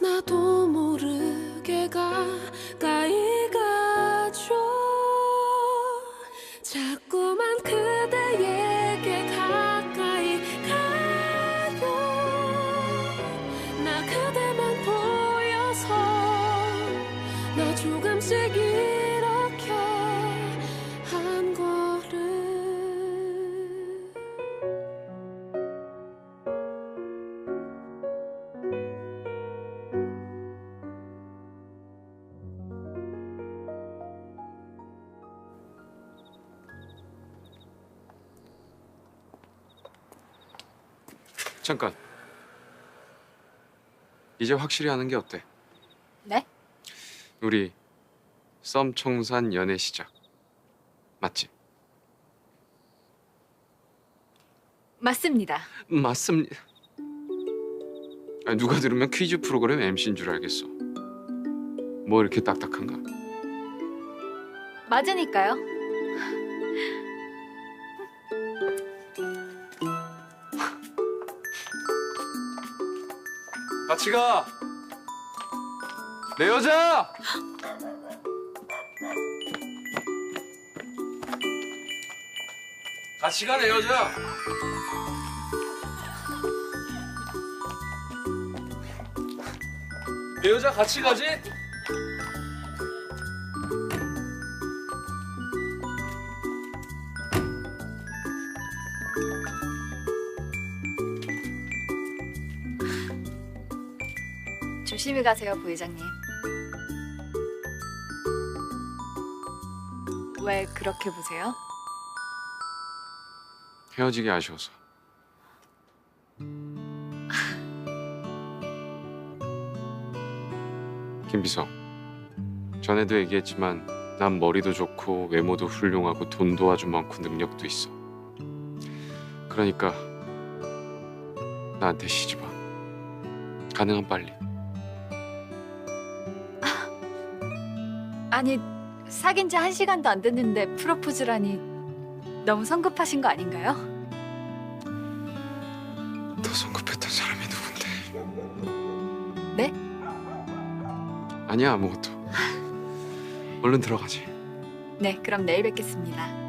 나도 모르게 가까이 가죠. 자꾸만 그대에게 가까이 가요. 나 그대만 보여서 나 조금씩 잠깐. 이제 확실히 하는 게 어때? 네? 우리 썸 청산 연애 시작. 맞지? 맞습니다. 맞습니다. 아니, 누가 들으면 퀴즈 프로그램 MC인 줄 알겠어. 뭐 이렇게 딱딱한가? 맞으니까요. 같이 가. 내 여자. 같이 가 내 여자. 내 여자 같이 가지? 조심히 가세요, 부회장님. 왜 그렇게 보세요? 헤어지기 아쉬워서. 김비서, 전에도 얘기했지만 난 머리도 좋고 외모도 훌륭하고 돈도 아주 많고 능력도 있어. 그러니까 나한테 시집 와. 가능한 빨리. 아니, 사귄 지 한 시간도 안 됐는데 프로포즈라니 너무 성급하신 거 아닌가요? 더 성급했던 사람이 누군데? 네? 아니야 아무것도. 얼른 들어가지. 네, 그럼 내일 뵙겠습니다.